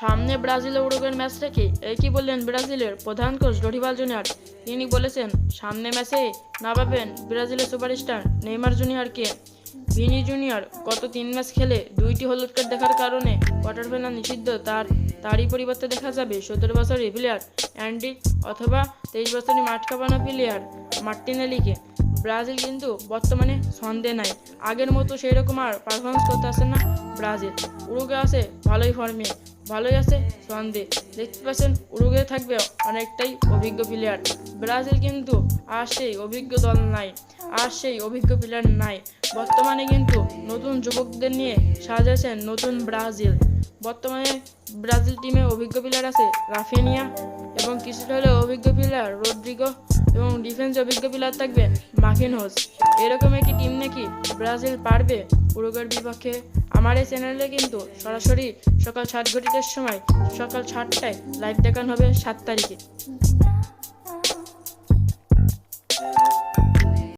সামনে ব্রাজিল ও উরুগুয়ের ম্যাচ রেখে কি বললেন ব্রাজিলের প্রধান কোচ ডরিভাল জুনিয়র? তিনি বলেছেন, সামনে ম্যাচে না পাবেন ব্রাজিলের সুপারস্টার নেইমার জুনিয়রকে ভিনি জুনিয়র গত তিন ম্যাচ খেলে দুইটি হলুদ কার্ড দেখার কারণে কোয়ার্টার ফাইনাল নিষিদ্ধ। তার, তারই পরিবর্তে দেখা যাবে সতেরো বছরের প্লেয়ার অ্যান্ডি অথবা তেইশ বছরের মাঠ কাঁপানো প্লেয়ার মার্টিনেলিকে ব্রাজিল কিন্তু বর্তমানে সন্দেহ নাই। আগের মতো সেই রকম আর পারফরমেন্স করতে আসে না ব্রাজিল। উরুগে আছে ভালোই ফর্মে ভালোই আছে সন্দেহ দেখতে পাচ্ছেন, উরুগে থাকবে অনেকটাই অভিজ্ঞ প্লেয়ার ব্রাজিল কিন্তু আর সেই অভিজ্ঞ দল নাই, আর সেই অভিজ্ঞ প্লেয়ার নাই। বর্তমানে কিন্তু নতুন যুবকদের নিয়ে সাজাচ্ছেন নতুন ব্রাজিল। বর্তমানে ব্রাজিল টিমে অভিজ্ঞ প্লেয়ার আছে রাফিনিয়া এবং কিছুটা হলেও অভিজ্ঞ প্লেয়ার রদ্রিগো এবং ডিফেন্স অভিজ্ঞ প্লেয়ার থাকবে মাকিনহোস এরকম একটি টিম নাকি ব্রাজিল পারবে? উরুগের বিপক্ষে আমার এই চ্যানেলে কিন্তু সরাসরি সকাল সাত ঘটিকার সময় সকাল সাতটায় লাইভ দেখানো হবে সাত তারিখে।